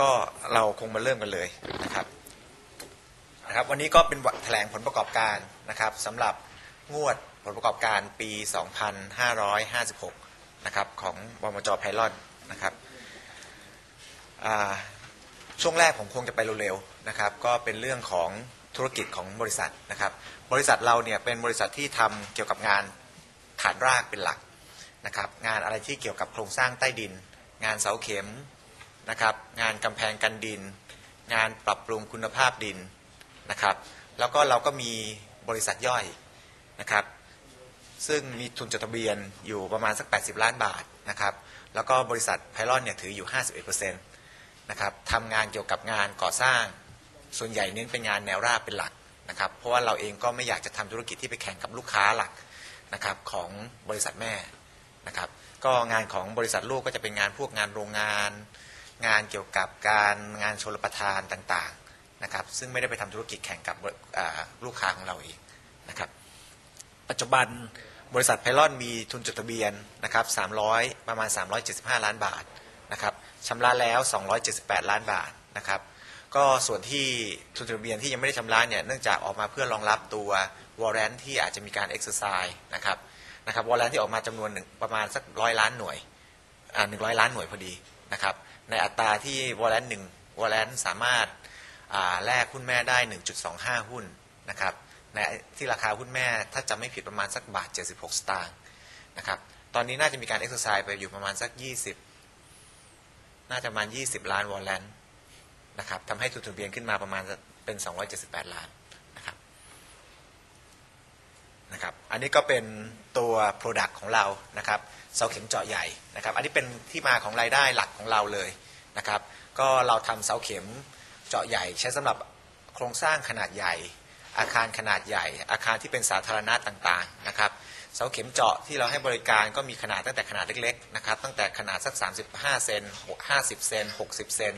ก็เราคงมาเริ่มกันเลยนะครับนะครับ วันนี้ก็เป็นแถลงผลประกอบการนะครับสำหรับงวดผลประกอบการปี 2556 นะครับของบมจไพลอนนะครับช่วงแรกผมคงจะไปเร็วๆนะครับ ก็เป็นเรื่องของธุรกิจของบริษัทนะครับ บริษัทเราเนี่ยเป็นบริษัทที่ทำเกี่ยวกับงานฐานรากเป็นหลักนะครับ งานอะไรที่เกี่ยวกับโครงสร้างใต้ดิน งานเสาเข็ม นะครับ งานกำแพงกันดิน งานปรับปรุงคุณภาพดินนะครับ แล้วก็เราก็มีบริษัทย่อยนะครับ ซึ่งมีทุนจดทะเบียนอยู่ประมาณสัก 80 ล้านบาทนะครับ แล้วก็บริษัทไพลอนเนี่ยถืออยู่ 51%นะครับทำงานเกี่ยวกับงานก่อสร้าง ส่วนใหญ่เน้นเป็นงานแนวราบเป็นหลักนะครับ เพราะว่าเราเองก็ไม่อยากจะทำธุรกิจที่ไปแข่งกับลูกค้าหลักนะครับของบริษัทแม่นะครับ ก็งานของบริษัทลูกก็จะเป็นงานพวกงานโรงงาน งานเกี่ยวกับการงานชลประทานต่างๆนะครับ ซึ่งไม่ได้ไปทำธุรกิจแข่งกับลูกค้าของเราเองนะครับ ปัจจุบันบริษัทไพลอนมีทุนจดทะเบียนนะครับ300 ประมาณ 375 ล้านบาทนะครับชำระแล้ว 278 ล้านบาทนะครับ ก็ส่วนที่ทุนจดทะเบียนที่ยังไม่ได้ชำระเนี่ยเนื่องจากออกมาเพื่อรองรับตัววอร์เรนที่อาจจะมีการเอ็กซ์ไซส์นะครับนะครับวอร์เรนที่ออกมาจำนวนหนึ่งประมาณสักร้อยล้านหน่วยอ่าหนึ่งร้อยล้านหน่วยพอดีนะครับ ในอัตราที่วอลเลนหนึ่งวอลเลนสามารถแลกหุ้นแม่ได้ 1.25 หุ้นนะครับในที่ราคาหุ้นแม่ถ้าจำไม่ผิดประมาณสักบาท 76 สตางค์นะครับตอนนี้น่าจะมีการเอ็กซ์ไซส์ไปอยู่ประมาณสัก 20 น่าจะประมาณ 20 ล้านวอลเลนนะครับทำให้ทุนทะเบียนขึ้นมาประมาณเป็น 278 ล้านนะครับ นะครับอันนี้ก็เป็นตัว Product ของเรานะครับเสาเข็มเจาะใหญ่นะครับอันนี้เป็นที่มาของรายได้หลักของเราเลยนะครับก็เราทำเสาเข็มเจาะใหญ่ ใช้สำหรับโครงสร้างขนาดใหญ่ อาคารขนาดใหญ่ อาคารที่เป็นสาธารณะต่างๆนะครับเสาเข็มเจาะที่เราให้บริการก็มีขนาดตั้งแต่ขนาดเล็กๆนะครับตั้งแต่ขนาดสัก 35 เซน50 เซน60 เซน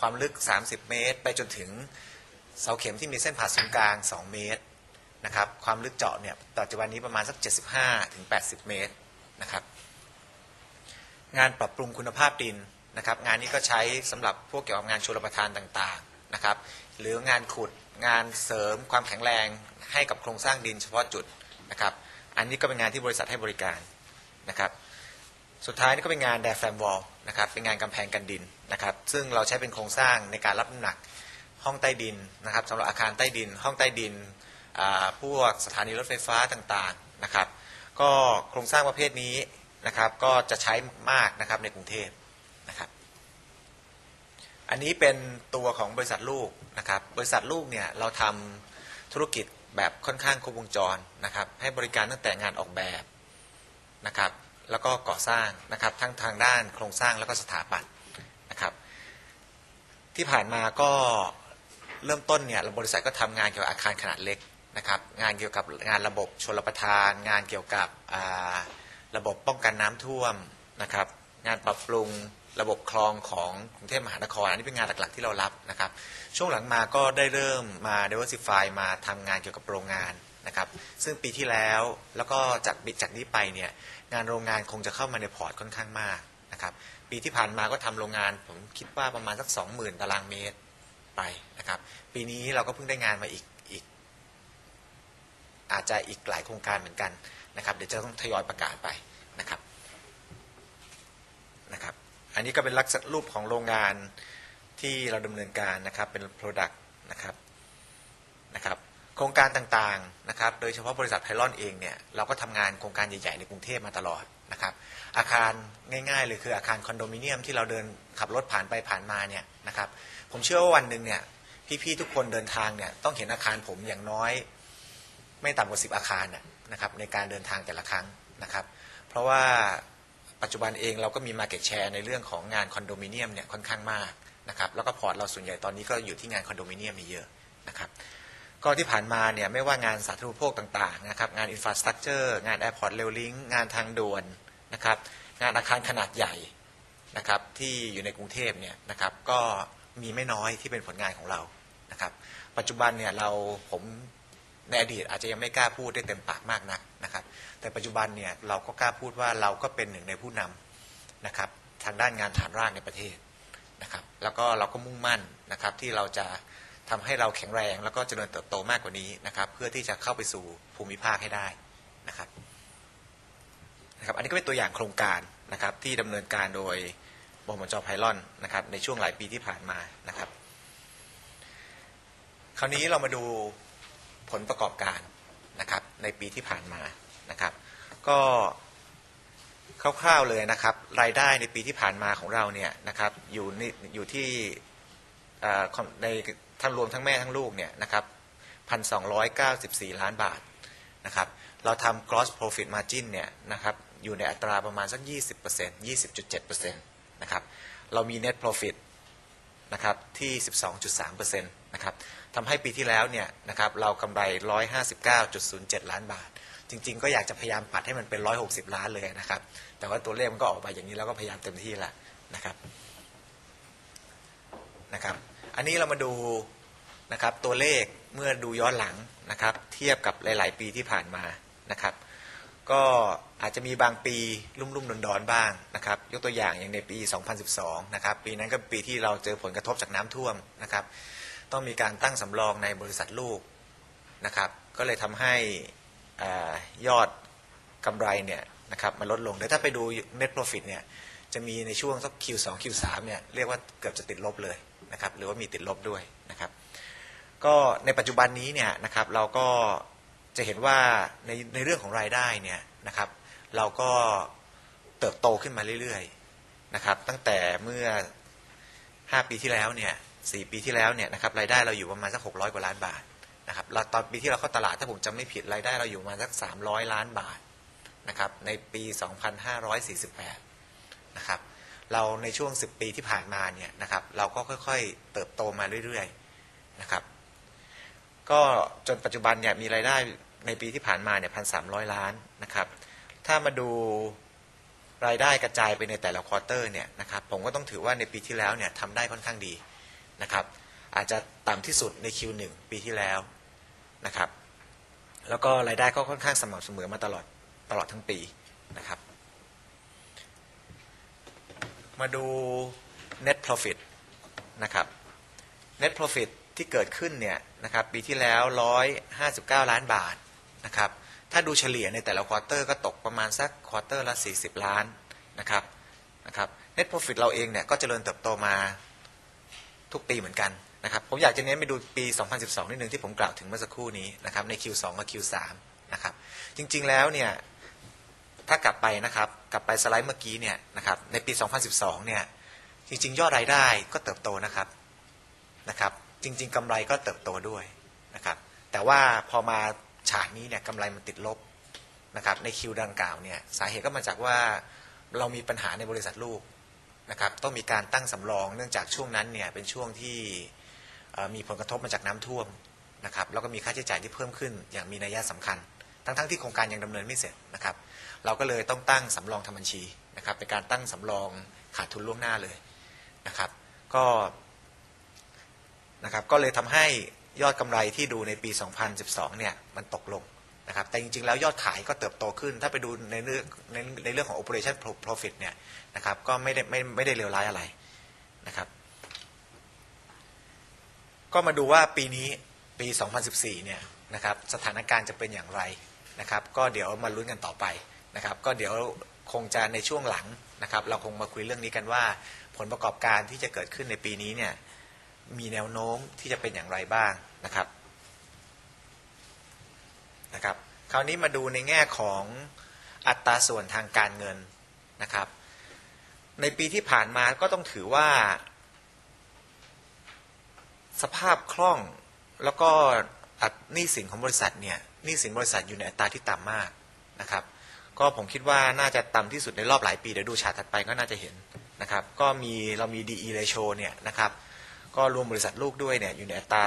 ความลึก 30 เมตร ไปจนถึงเสาเข็มที่มีเส้นผ่าศูนย์กลาง 2 เมตร นะครับความลึกเจาะเนี่ยปัจจุบันนี้ประมาณสัก 75ถึง80 เมตรนะครับงานปรับปรุงคุณภาพดินนะครับ งานนี้ก็ใช้สำหรับพวกเกี่ยวกับงานชลประทานต่างๆนะครับ หรืองานขุดงานเสริมความแข็งแรงให้กับโครงสร้างดินเฉพาะจุดนะครับ อันนี้ก็เป็นงานที่บริษัทให้บริการนะครับ สุดท้ายนี่ก็เป็นงานแดแฟมวอลนะครับเป็นงานกำแพงกันดินนะครับ ซึ่งเราใช้เป็นโครงสร้างในการรับน้ำหนักห้องใต้ดินนะครับสำหรับอาคารใต้ดิน ห้องใต้ดิน พวกสถานีรถไฟฟ้าต่างๆนะครับ ก็โครงสร้างประเภทนี้นะครับก็จะใช้มากนะครับในกรุงเทพนะครับ อันนี้เป็นตัวของบริษัทลูกนะครับ บริษัทลูกเนี่ยเราทำธุรกิจแบบค่อนข้างครบวงจรนะครับ ให้บริการตั้งแต่งานออกแบบนะครับ แล้วก็ก่อสร้างนะครับทั้งทางด้านโครงสร้างแล้วก็สถาปัตย์นะครับ ที่ผ่านมาก็เริ่มต้นเนี่ยบริษัทก็ทำงานเกี่ยวกับอาคารขนาดเล็ก นะครับงานเกี่ยวกับงานระบบชลประทาน งานเกี่ยวกับระบบป้องกันน้ำท่วมนะครับ งานปรับปรุงระบบคลองของกรุงเทพมหานครอันนี้เป็นงานหลักๆที่เรารับนะครับ ช่วงหลังมาก็ได้เริ่มมา diversify มาทำงานเกี่ยวกับโรงงานนะครับ ซึ่งปีที่แล้วแล้วก็จากบิดจากนี้ไปเนี่ยงานโรงงานคงจะเข้ามาในพอร์ตค่อนข้างมากนะครับ ปีที่ผ่านมาก็ทำโรงงานผมคิดว่าประมาณสัก 20,000 ตารางเมตรไปนะครับ ปีนี้เราก็เพิ่งได้งานมาอีก อาจจะอีกหลายโครงการเหมือนกันนะครับ เดี๋ยวจะต้องทยอยประกาศไปนะครับนะครับ อันนี้ก็เป็นลักษณะรูปของโรงงานที่เราดำเนินการนะครับเป็น Product นะครับนะครับโครงการต่างๆนะครับ โดยเฉพาะบริษัทไพลอนเองเนี่ยเราก็ทำงานโครงการใหญ่ๆในกรุงเทพมาตลอดนะครับ อาคารง่ายๆเลยคืออาคารคอนโดมิเนียมที่เราเดินขับรถผ่านไปผ่านมาเนี่ยนะครับ ผมเชื่อว่าวันหนึ่งเนี่ยพี่ๆทุกคนเดินทางเนี่ยต้องเห็นอาคารผมอย่างน้อย ไม่ต่ำกว่าสิบอาคารนะนะครับในการเดินทางแต่ละครั้งนะครับ เพราะว่าปัจจุบันเองเราก็มี Market Share ในเรื่องของงานคอนโดมิเนียมเนี่ยค่อนข้างมากนะครับแล้วก็พอร์ตเราส่วนใหญ่ตอนนี้ก็อยู่ที่งานคอนโดมิเนียมนี่เยอะนะครับก็ที่ผ่านมาเนี่ยไม่ว่างานสาธารณูปโภคต่างๆนะครับงานอินฟราสตรักเจอร์งานแอร์พอร์ตเรลลิงงานทางด่วนนะครับงานอาคารขนาดใหญ่นะครับที่อยู่ในกรุงเทพเนี่ยนะครับก็มีไม่น้อยที่เป็นผลงานของเรานะครับปัจจุบันเนี่ยเราผม ในอดีตอาจจะยังไม่กล้าพูดได้เต็มปากมากนักนะครับ แต่ปัจจุบันเนี่ยเราก็กล้าพูดว่าเราก็เป็นหนึ่งในผู้นำนะครับทางด้านงานฐานรากในประเทศนะครับ แล้วก็เราก็มุ่งมั่นนะครับที่เราจะทำให้เราแข็งแรง แล้วก็เจริญเติบโตมากกว่านี้นะครับ เพื่อที่จะเข้าไปสู่ภูมิภาคให้ได้นะครับนะครับ อันนี้ก็เป็นตัวอย่างโครงการนะครับที่ดำเนินการโดยบมจไพลอนนะครับในช่วงหลายปีที่ผ่านมานะครับ คราวนี้เรามาดู ผลประกอบการนะครับในปีที่ผ่านมานะครับ ก็คร่าวๆเลยนะครับ รายได้ในปีที่ผ่านมาของเราเนี่ยนะครับอยู่ในอยู่ที่ในทั้งรวมทั้งแม่ทั้งลูกเนี่ยนะครับพันสองร้อยเก้าสิบสี่ล้านบาทนะครับ เราทำ gross profit margin เนี่ยนะครับอยู่ในอัตราประมาณสัก 20% 20.7%นะครับ เรามี net profit นะครับที่ 12.3%นะครับทำให้ปีที่แล้วเนี่ยนะครับเรากำไร 159.07 ล้านบาท จริง ๆ ก็อยากจะพยายามปัดให้มันเป็น 160 ล้านเลยนะครับ แต่ว่าตัวเลขมันก็ออกมาอย่างนี้แล้วก็พยายามเต็มที่ล้วนะครับนะครับ อันนี้เรามาดูนะครับตัวเลขเมื่อดูย้อนหลังนะครับ เทียบกับหลาย ๆ ปีที่ผ่านมานะครับ ก็อาจจะมีบางปีรุ่มๆดอนๆบ้างนะครับ ยกตัวอย่างอย่างในปี 2012 นะครับ ปีนั้นก็ปีที่เราเจอผลกระทบจากน้ำท่วมนะครับ ต้องมีการตั้งสำรองในบริษัทลูกนะครับ ก็เลยทำให้อายอดกำไรเนี่ยนะครับมันลดลงแต่ถ้าไปดู net profit เนี่ยจะมีในช่วงสัก Q2 Q3 เนี่ยเรียกว่าเกือบจะติดลบเลยนะครับ หรือว่ามีติดลบด้วยนะครับ ก็ในปัจจุบันนี้เนี่ยนะครับเราก็ จะเห็นว่าในในเรื่องของรายได้เนี่ยนะครับ เราก็เติบโตขึ้นมาเรื่อยๆนะครับ ตั้งแต่เมื่อ 5 ปีที่แล้วเนี่ยสปีที่แล้วเนี่ยนะครับรายได้เราอยู่ประมาณสัก600 กว่าล้านบาทนะครับเราตอนปีที่เราเข้าตลาดถ้าผมจำไม่ผิดรายได้เราอยู่ประมาณสัก 300 ล้านบาทนะครับในปี 2548นะครับเราในช่วง 10 ปีที่ผ่านมาเนี่ยนะครับเราก็ค่อยๆ เติบโตมาเรื่อยๆนะครับ ก็จนปัจจุบันเนี่ยมีรายได้ในปีที่ผ่านมาเนี่ยพันสามล้านนะครับ ถ้ามาดูรายได้กระจายไปในแต่ละควอเตอร์เนี่ยนะครับผมก็ต้องถือว่าในปีที่แล้วเนี่ยทำได้ค่อนข้างดีนะครับ อาจจะต่ำที่สุดใน Q1 ปีที่แล้วนะครับ แล้วก็รายได้ก็ค่อนข้างสม่ำเสมอมาตลอดตลอดทั้งปีนะครับ มาดู net profit นะครับ net profit ที่เกิดขึ้นเนี่ยนะครับปีที่แล้ว 159 ล้านบาทนะครับถ้าดูเฉลี่ยในแต่ละควอเตอร์ก็ตกประมาณสักควอเตอร์ละ 40 ล้านนะครับนะครับ net profit เราเองเนี่ยก็เจริญเติบโตมาทุกปีเหมือนกันนะครับผมอยากจะเน้นไปดูปี 2012 นิดนึงที่ผมกล่าวถึงเมื่อสักครู่นี้นะครับใน Q2 กับ Q3 นะครับจริงๆแล้วเนี่ยถ้ากลับไปนะครับกลับไปสไลด์เมื่อกี้เนี่ยนะครับในปี 2012 เนี่ยจริงๆ ยอดรายได้ก็เติบโตนะครับนะครับ จริง ๆกำไรก็เติบโตด้วยนะครับ แต่ว่าพอมาฉากนี้เนี่ยกำไรมันติดลบนะครับ ในคิวดังกล่าวเนี่ยสาเหตุก็มาจากว่าเรามีปัญหาในบริษัทลูกนะครับ ต้องมีการตั้งสำรองเนื่องจากช่วงนั้นเนี่ยเป็นช่วงที่มีผลกระทบมาจากน้ำท่วมนะครับ แล้วก็มีค่าใช้จ่ายที่เพิ่มขึ้นอย่างมีนัยสำคัญ ทั้งๆทที่โครงการยังดำเนินไม่เสร็จนะครับ เราก็เลยต้องตั้งสำรองทำบัญชีนะครับเป็นการตั้งสำรองขาดทุนล่วงหน้าเลยนะครับ ก็ นะครับก็เลยทำให้ยอดกำไรที่ดูในปี 2012 เนี่ยมันตกลงนะครับแต่จริงๆ แล้วยอดขายก็เติบโตขึ้น ถ้าไปดูในเรื่องในในเรื่องของ operation profit เนี่ยนะครับก็ไม่ได้ไม่ไม่ได้เลวร้ายอะไรนะครับ ก็มาดูว่าปีนี้ปี 2014 เนี่ยนะครับสถานการณ์จะเป็นอย่างไรนะครับก็เดี๋ยวมาลุ้นกันต่อไปนะครับก็เดี๋ยวคงจะในช่วงหลังนะครับเราคงมาคุยเรื่องนี้กันว่า ผลประกอบการที่จะเกิดขึ้นในปีนี้เนี่ย มีแนวโน้มที่จะเป็นอย่างไรบ้างนะครับนะครับ คราวนี้มาดูในแง่ของอัตราส่วนทางการเงินนะครับ ในปีที่ผ่านมาก็ต้องถือว่า สภาพคล่องแล้วก็หนี้สินของบริษัทเนี่ยหนี้สินบริษัทอยู่ในอัตราที่ต่ำมากนะครับ ก็ผมคิดว่าน่าจะต่ำที่สุดในรอบหลายปีเดี๋ยวดูฉากถัดไปก็น่าจะเห็นนะครับ ก็มีเรามี DE ratio เนี่ยนะครับ ก็รวมบริษัทลูกด้วยเนี่ยอยู่ในอัตรา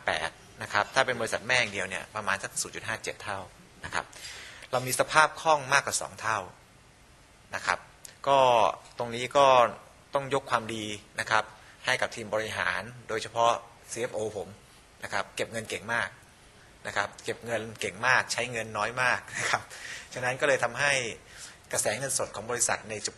0.58 นะครับ ถ้าเป็นบริษัทแม่อย่างเดียวเนี่ยประมาณสัก 0.57 เท่านะครับ เรามีสภาพคล่องมากกว่า 2 เท่านะครับ ก็ตรงนี้ก็ต้องยกความดีนะครับ ให้กับทีมบริหารโดยเฉพาะ CFO ผมนะครับ เก็บเงินเก่งมากนะครับ เก็บเงินเก่งมากใช้เงินน้อยมากนะครับ ฉะนั้นก็เลยทำให้กระแสเงินสดของบริษัทในจุด